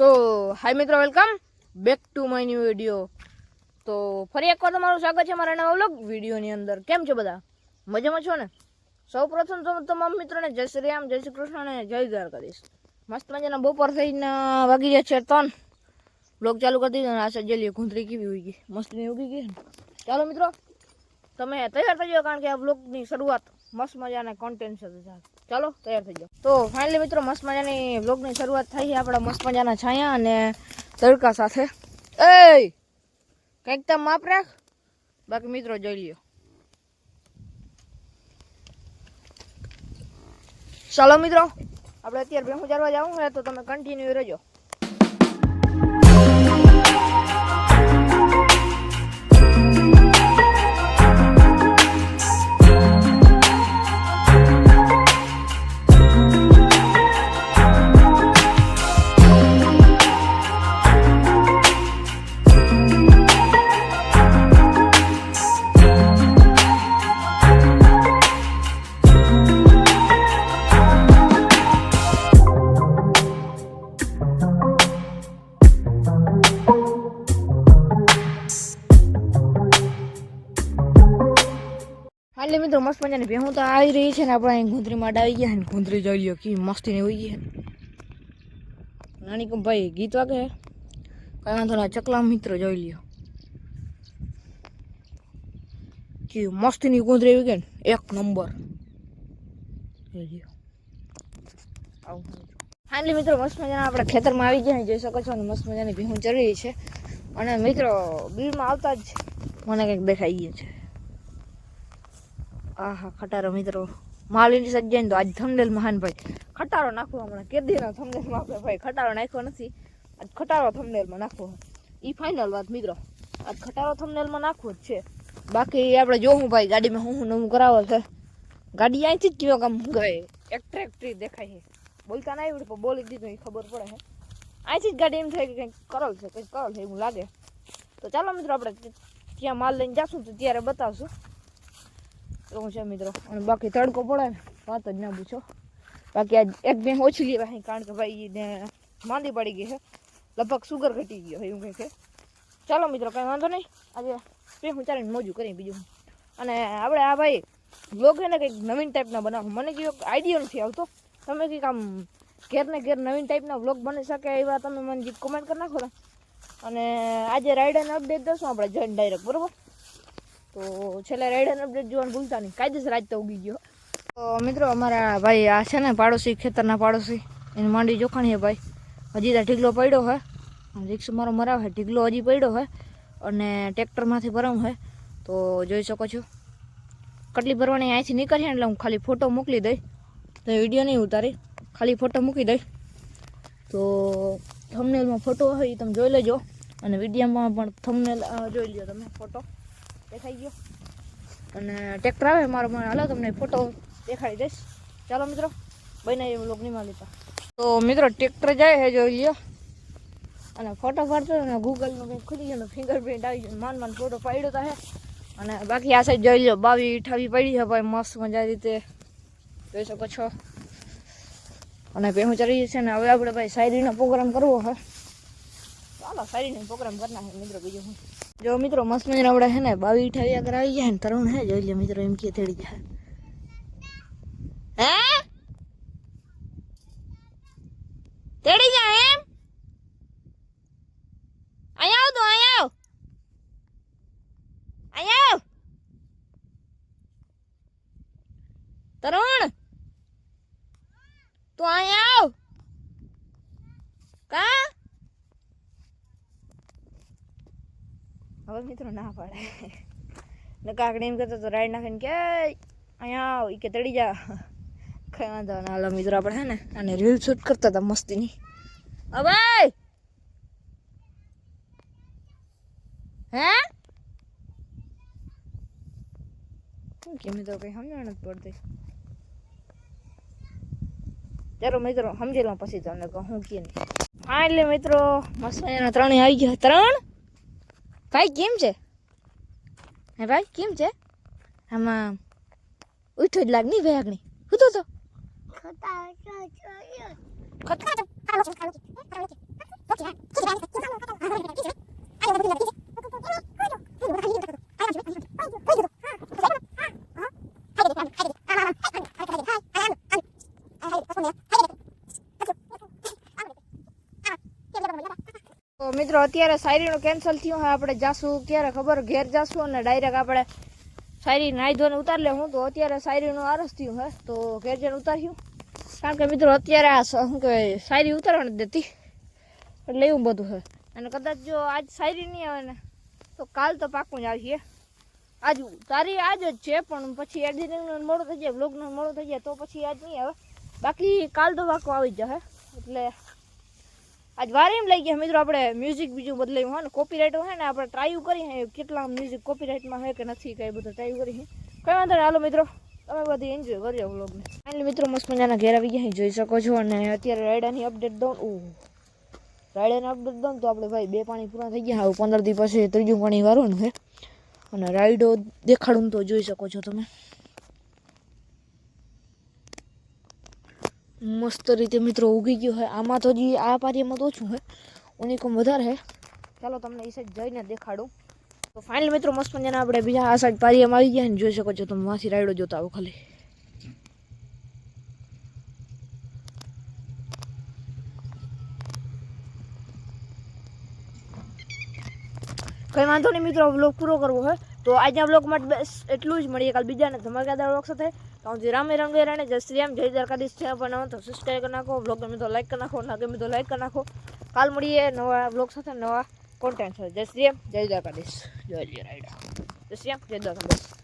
સો hi મિત્રો welcome back to my new video તો ફરી એકવાર તમારું સ્વાગત છે મારા નવા વ્લોગ વિડીયોની અંદર. કેમ છો બધા? મજામાં છો ને? સૌ પ્રથમ તો તમામ મિત્રોને જય શ્રી રામ, જય શ્રી કૃષ્ણ અને જય દ્વારકાધીશ મસ્ત મજાના બપોર થઈને વાગી જાય છે ત્રણ. બ્લોગ ચાલુ કરી દીધો અને આ સજેલી ઘૂંધરી કેવી ઉગી ગઈ. મસ્તની ઉગી ગઈ ચાલો મિત્રો, તમે તૈયાર થઈ જાઓ કારણ કે આ બ્લોગની શરૂઆત મસ્ત મજાના કોન્ટેન્ટ સાથે થાય. ચાલો, તૈયાર થઈ જાઓ તો ફાઇનલી મિત્રો, મસ્ત મજાની બ્લોગની શરૂઆત થઈ છે આપણા મસ્ત મજાના છાયા અને તડકા સાથે. એ કંઈક તમે માપ રાખ. બાકી મિત્રો, જોઈ લ્યો. ચાલો મિત્રો, આપણે અત્યારે ભેહું ચારવા જવું હોય તો તમે કન્ટિન્યુ રહેજો. હાલે મિત્રો, મસ્ત મજાની ભેહું તો આવી રહી છે ને આપણે અહીં ગુંદરીમાં આવી ગયા ને ગુંદરી જોઈ લો કેવી મસ્તી ને ગઈ છે. નાની કમ ભાઈ ગીત વાગે કઈ વાંધો ના, ચકલા મિત્ર જોઈ લ્યો. કેવી મસ્તીની ગુંદરી આવી ગઈ એક નંબર. ફાઇનલી મિત્રો, મસ્ત મજાના આપણે ખેતરમાં આવી ગયા જોઈ શકો છો અને મસ્ત મજાની ભેહું ચડી છે. અને મિત્રો બીલમાં આવતા જ મને કંઈક દેખાઈ ગયું છે. આહા, ખટારો મિત્રો. માલિની સજ્જન તો આજ થંબનેલ મહાનભાઈ ખટારો નાખવો હમણાં. કેદીના થંબનેલમાં આપણે ભાઈ? ખટારો નાખ્યો નથી. આજ ખટારો થંબનેલમાં નાખવો. ઈ ફાઇનલ વાત મિત્રો. આજ ખટારો થંબનેલમાં નાખવો જ છે. બાકી આપણે જોવું ભાઈ, ગાડીમાં હું નવું કરાવો છે. ગાડી અહીંથી જ કયો કામ ગઈ એટ્રેક્ટિવ દેખાય છે. બોલતા ના આવડે, પણ બોલી દીધું એ ખબર પડે છે અહીંથી જ ગાડી એમ થાય કે કંઈક કરલ છે, કંઈક કરલ છે, એવું લાગે. તો ચાલો મિત્રો, આપણે ત્યાં માલ લઈને જાશું, તો ત્યારે બતાવશું. એવું છે મિત્રો, અને બાકી તડકો પડે ને, વાત જ ના પૂછો. બાકી આ એક બે ઓછી લેવાય કારણ કે ભાઈ ને માંદી પડી ગઈ છે લગભગ સુગર ઘટી ગયો એવું કંઈ છે ચાલો મિત્રો, કાંઈ વાંધો નહીં. આજે બે હું ચાલીને મોજું કરી બીજું. અને આપણે આ ભાઈ બ્લોગ છે ને કંઈક નવીન ટાઈપના બનાવો મને કયો આઈડિયા નથી આવતો. તમે કંઈક આમ ઘેર ને ઘેર નવીન ટાઈપના બ્લોગ બની શકે એવા તમે મને કોમેન્ટ કરી નાખો ને. અને આજે રાઈડ અને અપડેટ દઈશું આપણે જઈને ડાયરેક્ટ બરોબર? તો છેલ્લે રાઈડ અને અપડેટ જોવાનું ભૂલતા નહીં. કાયદેસર આજ તો ઉગી ગયો. તો મિત્રો, અમારા ભાઈ આ છે ને પાડોશી, ખેતરના પાડોશી. એની માંડી જોખાણી છે ભાઈ. હજી ત્યાં ઢીગલો પડ્યો હે રિક્ષ મારો મરાવ ઢીગલો હજી પડ્યો છે. અને ટ્રેક્ટરમાંથી ભરાવું હે તો જોઈ શકો છો. કટલી ભરવાની અહીંથી નીકળીએ એટલે હું ખાલી ફોટો મોકલી દઈ. તો વીડિયો નહીં ઉતારી. ખાલી ફોટો મૂકી દઈ. તો થમનેલમાં ફોટો હોય એ તમે જોઈ લેજો. અને વિડીયોમાં પણ થમનેલ જોઈ લો તમે ફોટો દેખાઈ ગયો. અને ટ્રેક્ટર આવે, મારો મને હાલો, તમને ફોટો દેખાડી દઈશ. ચાલો, મિત્રો, બને એ લોક નહીં લેતા તો મિત્રો, ટ્રેક્ટર જાય હે જોઈ લ્યો. અને ફોટો પાડતો અને ગૂગલનું કંઈક ખુલી ગયું ફિંગરપ્રિન્ટ આવી ગયું માન માન ફોટો પાડ્યો તો હે. અને બાકી આ સાઈડ જોઈ લો બાવી ઠાવી પડી છે, ભાઈ, મસ્ત મજા રીતે. જોઈ શકો છો. અને ભેહું ચડી છે ને, હવે આપણે, ભાઈ, શાયરીનો પ્રોગ્રામ કરવો છે ચાલો, શાયરીનો પ્રોગ્રામ કરી નાખે મિત્રો, બીજું શું? જો મિત્રો, મસ્ત મજાના આપણે છે ને, બાવી ઠાવી આગળ આવી ગયા ને, તરુણ હે જોઈ લે મિત્રો, એમ કે તેડી જાય હે? તેડી જા એમ? અહીંયા આવ તો અહીંયા આવ. અહીંયા આવ. તરુણ તું અહીંયા આવ કા હવે મિત્રો ના પાડે. ને કાકડી એમ કહેતો તો રાઈડ નાખીને કે અહીંયા આવ કે તડી જા. કઈ વાંધો ના, હાલો મિત્રો આપણે હે ને અને રીલ શૂટ કરતા હતા મસ્તીની. હવે હે? શું કે મિત્રો, કઈ સમજણ નથી પડતી. ચાલો મિત્રો, સમજી લો પછી તમને કહું કે નહીં. હા એટલે મિત્રો, મસ્ત મજાના ત્રણેય આવી ગયા ત્રણ. ભાઈ કેમ છે હે ભાઈ કેમ છે આમાં ઉઠો જ લાગ નહીં ભાઈ આગળ હું તો તો ખતા મિત્રો, અત્યારે શાયરીનું કેન્સલ થયું. હોય આપણે જાશું ક્યારે ખબર? ઘેર જાશું અને ડાયરેક્ટ આપણે શાયરી નાહી ધોઈને ઉતારી લે. હું તો અત્યારે શાયરીનું આરસ થયું, હે? તો ઘેર જઈને ઉતાર્યું કારણ કે મિત્રો, અત્યારે આ શું કહેવાય, શાયરી ઉતારવાની દેતી એટલે એવું બધું છે અને કદાચ જો આજ શાયરી નહીં આવે ને, તો કાલ તો પાકું જ આવીએ. આજ તારી આજ જ છે, પણ પછી એડિટિંગનું મોડું થઈ જાય બ્લોગનું મોડું થઈ જાય, તો પછી આજ નહીં આવે. બાકી કાલ તો પાકું આવી જશે એટલે આજ વારે એમ લઈ ગયા મિત્રો, આપણે મ્યુઝિક બીજું બદલાયું હોય ને કોપીરાઇટ હોય ને, આપણે ટ્રાય કરી હે કેટલા મ્યુઝિક કોપીરાઇટમાં છે કે નથી, કઈ બધું ટ્રાય કરી કંઈ વાંધો નહીં, હાલો, મિત્રો, તમે બધી એન્જોય કરજો વ્લોગને ફાઇનલી મિત્રો, મસ્ત મજાના ઘેર આવી ગયા જોઈ શકો છો, અને અત્યારે રાયડાની અપડેટ દઉં ઓહ રાયડાની અપડેટ દઉં તો આપણે ભાઈ બે પાણી પૂરા થઈ ગયા, હવે પંદર દી પછી ત્રીજું પાણી વારવાનું છે. અને રાયડો દેખાડું તો જોઈ શકો છો તમે. મસ્ત રીતે મિત્રો ઉગી ગયું હોય આમાં તો હજી આ પારીમાં તો ઓછું હોય ઓનિકોમ વધારે છે ચાલો તમને એ સાઈડ જઈને દેખાડું તો ફાઇનલ મિત્રો મસ્ત મજાના આપણે બીજા આ સાઈડ પારીમાં આવી ગયા ને જોઈ શકો છો તમે માંથી રાયડો જોતા આવો ખાલી કંઈ વાંધો નહીં મિત્રો વ્લોગ પૂરો કરવો હોય તો આજના વ્લોગ માટે બસ એટલું જ મળીએ, કાલ બીજાને ધમાકેદાર વ્લોગ સાથે તો જે રામે રંગે રાણે જય શ્રી રામ જય દ્વારકાધીશ છે પણ તો સબસ્ક્રાઈબ કરી નાખો. બ્લોગ ગમે તો લાઈક કરી નાખો. ના ગમે તો લાઈક કરી નાખો. કાલ મળીએ નવા બ્લોગ સાથે. નવા કોન્ટેન્ટ સાથે. જય શ્રી રામ જય દ્વારકાધીશ. જય જય રાયડા જય શ્રી રામ જય દ્વારકાધીશ.